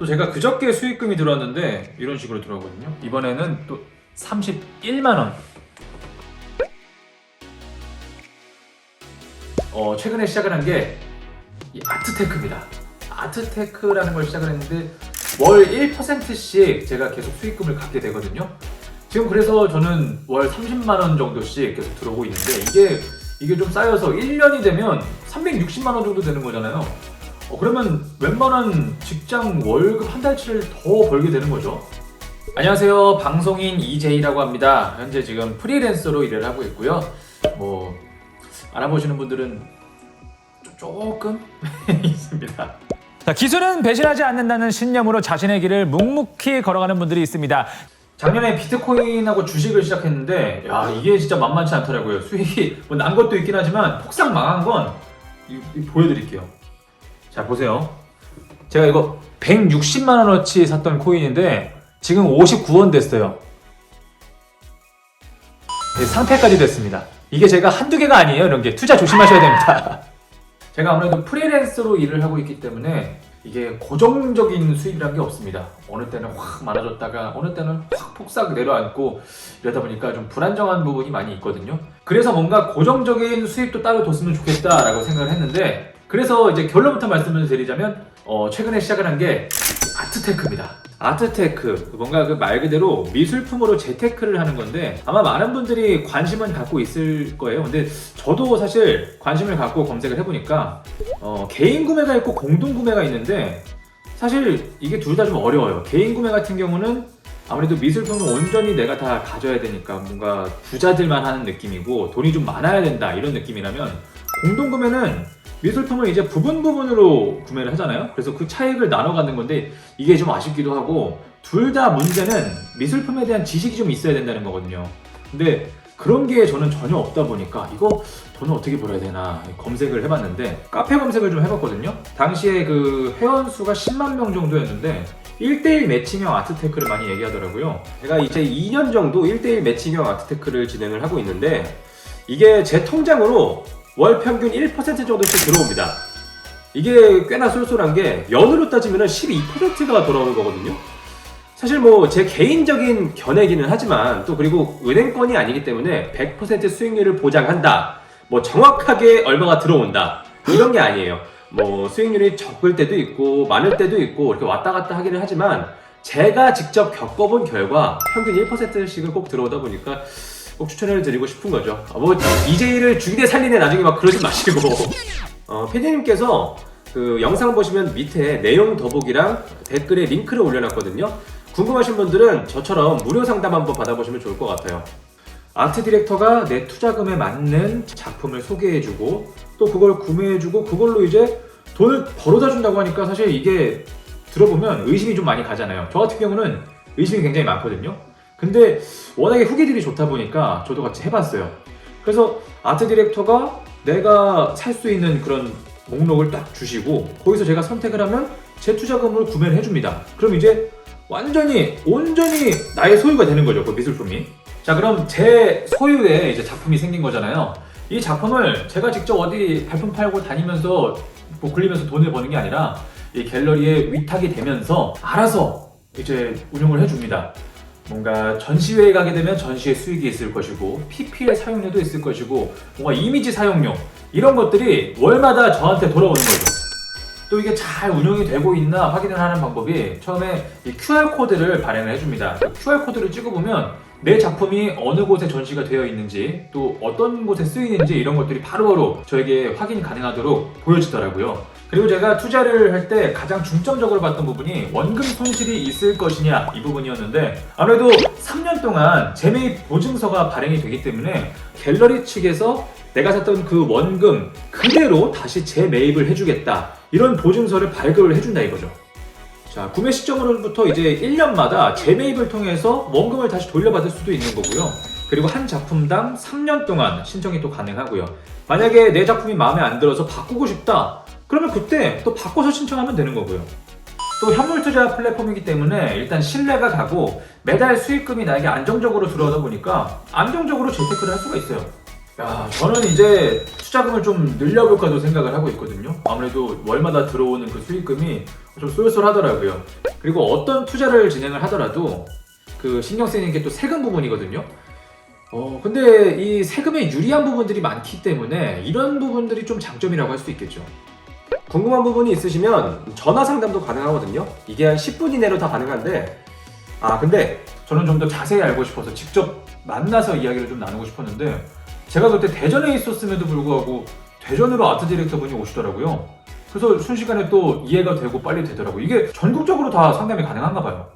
또 제가 그저께 수익금이 들어왔는데 이런 식으로 들어오거든요. 이번에는 또 31만 원. 어, 최근에 시작을 한 게 이 아트테크입니다. 아트테크라는 걸 시작을 했는데 월 1%씩 제가 계속 수익금을 갖게 되거든요. 지금 그래서 저는 월 30만 원 정도씩 계속 들어오고 있는데 이게 이게 좀 쌓여서 1년이 되면 360만 원 정도 되는 거잖아요. 어, 그러면 웬만한 직장 월급 한 달치를 더 벌게 되는 거죠. 안녕하세요. 방송인 이재희라고 합니다. 현재 지금 프리랜서로 일을 하고 있고요. 뭐 알아보시는 분들은 좀- 조금 있습니다. 자, 기술은 배신하지 않는다는 신념으로 자신의 길을 묵묵히 걸어가는 분들이 있습니다. 작년에 비트코인하고 주식을 시작했는데 야 이게 진짜 만만치 않더라고요. 수익이 뭐 난 것도 있긴 하지만 폭삭 망한 건 이- 이 보여드릴게요. 자 보세요. 제가 이거 160만 원어치 샀던 코인인데 지금 59원 됐어요. 네, 상패까지 됐습니다. 이게 제가 한두 개가 아니에요. 이런 게 투자 조심하셔야 됩니다. 제가 아무래도 프리랜서로 일을 하고 있기 때문에 이게 고정적인 수입이라는 게 없습니다. 어느 때는 확 많아졌다가 어느 때는 확 폭삭 내려앉고 이러다 보니까 좀 불안정한 부분이 많이 있거든요. 그래서 뭔가 고정적인 수입도 따로 뒀으면 좋겠다라고 생각을 했는데 그래서 이제 결론부터 말씀을 드리자면 어, 최근에 시작을 한 게 아트테크입니다. 아트테크 뭔가 그 말 그대로 미술품으로 재테크를 하는 건데 아마 많은 분들이 관심은 갖고 있을 거예요. 근데 저도 사실 관심을 갖고 검색을 해보니까 어, 개인 구매가 있고 공동 구매가 있는데 사실 이게 둘 다 좀 어려워요. 개인 구매 같은 경우는 아무래도 미술품은 온전히 내가 다 가져야 되니까 뭔가 부자들만 하는 느낌이고 돈이 좀 많아야 된다 이런 느낌이라면 공동 구매는 미술품을 이제 부분 부분으로 구매를 하잖아요. 그래서 그 차익을 나눠 갖는 건데 이게 좀 아쉽기도 하고 둘 다 문제는 미술품에 대한 지식이 좀 있어야 된다는 거거든요. 근데 그런 게 저는 전혀 없다 보니까 이거 돈을 어떻게 벌어야 되나 검색을 해봤는데 카페 검색을 좀 해봤거든요. 당시에 그 회원 수가 10만 명 정도였는데 1대1 매칭형 아트테크를 많이 얘기하더라고요. 제가 이제 2년 정도 1대1 매칭형 아트테크를 진행을 하고 있는데 이게 제 통장으로 월 평균 1% 정도씩 들어옵니다. 이게 꽤나 쏠쏠한 게 연으로 따지면 12%가 돌아오는 거거든요. 사실 뭐 제 개인적인 견해기는 하지만 또 그리고 은행권이 아니기 때문에 100% 수익률을 보장한다. 뭐 정확하게 얼마가 들어온다. 이런 게 아니에요. 뭐 수익률이 적을 때도 있고 많을 때도 있고 이렇게 왔다 갔다 하기는 하지만 제가 직접 겪어본 결과 평균 1%씩은 꼭 들어오다 보니까 꼭 추천을 드리고 싶은 거죠. 아, 뭐 DJ를 죽이대 살리네 나중에 막 그러지 마시고 어, PD님께서 그 영상 보시면 밑에 내용 더보기랑 댓글에 링크를 올려놨거든요. 궁금하신 분들은 저처럼 무료 상담 한번 받아보시면 좋을 것 같아요. 아트 디렉터가 내 투자금에 맞는 작품을 소개해주고 또 그걸 구매해주고 그걸로 이제 돈을 벌어다 준다고 하니까 사실 이게 들어보면 의심이 좀 많이 가잖아요. 저 같은 경우는 의심이 굉장히 많거든요. 근데 워낙에 후기들이 좋다 보니까 저도 같이 해봤어요. 그래서 아트 디렉터가 내가 살 수 있는 그런 목록을 딱 주시고 거기서 제가 선택을 하면 제 투자금을 구매를 해줍니다. 그럼 이제 완전히 온전히 나의 소유가 되는 거죠 그 미술품이. 자 그럼 제 소유의 이제 작품이 생긴 거잖아요. 이 작품을 제가 직접 어디 발품 팔고 다니면서 뭐 굴리면서 돈을 버는 게 아니라 이 갤러리에 위탁이 되면서 알아서 이제 운영을 해줍니다. 뭔가 전시회에 가게 되면 전시회 수익이 있을 것이고 PPL 사용료도 있을 것이고 뭔가 이미지 사용료 이런 것들이 월마다 저한테 돌아오는 거죠. 또 이게 잘 운영이 되고 있나 확인을 하는 방법이 처음에 이 QR 코드를 발행을 해줍니다. 그 QR 코드를 찍어보면 내 작품이 어느 곳에 전시가 되어 있는지 또 어떤 곳에 쓰이는지 이런 것들이 바로바로 저에게 확인이 가능하도록 보여지더라고요. 그리고 제가 투자를 할 때 가장 중점적으로 봤던 부분이 원금 손실이 있을 것이냐 이 부분이었는데 아무래도 3년 동안 재매입 보증서가 발행이 되기 때문에 갤러리 측에서 내가 샀던 그 원금 그대로 다시 재매입을 해주겠다 이런 보증서를 발급을 해준다 이거죠. 자, 구매 시점으로부터 이제 1년마다 재매입을 통해서 원금을 다시 돌려받을 수도 있는 거고요. 그리고 한 작품당 3년 동안 신청이 또 가능하고요. 만약에 내 작품이 마음에 안 들어서 바꾸고 싶다. 그러면 그때 또 바꿔서 신청하면 되는 거고요. 또 현물 투자 플랫폼이기 때문에 일단 신뢰가 가고 매달 수익금이 나에게 안정적으로 들어오다 보니까 안정적으로 재테크를 할 수가 있어요. 야, 저는 이제 투자금을 좀 늘려볼까도 생각을 하고 있거든요. 아무래도 월마다 들어오는 그 수익금이 좀 쏠쏠하더라고요. 그리고 어떤 투자를 진행을 하더라도 그 신경 쓰이는 게 또 세금 부분이거든요. 어, 근데 이 세금에 유리한 부분들이 많기 때문에 이런 부분들이 좀 장점이라고 할 수 있겠죠. 궁금한 부분이 있으시면 전화 상담도 가능하거든요. 이게 한 10분 이내로 다 가능한데 아 근데 저는 좀 더 자세히 알고 싶어서 직접 만나서 이야기를 좀 나누고 싶었는데 제가 그때 대전에 있었음에도 불구하고 대전으로 아트 디렉터 분이 오시더라고요. 그래서 순식간에 또 이해가 되고 빨리 되더라고요. 이게 전국적으로 다 상담이 가능한가 봐요.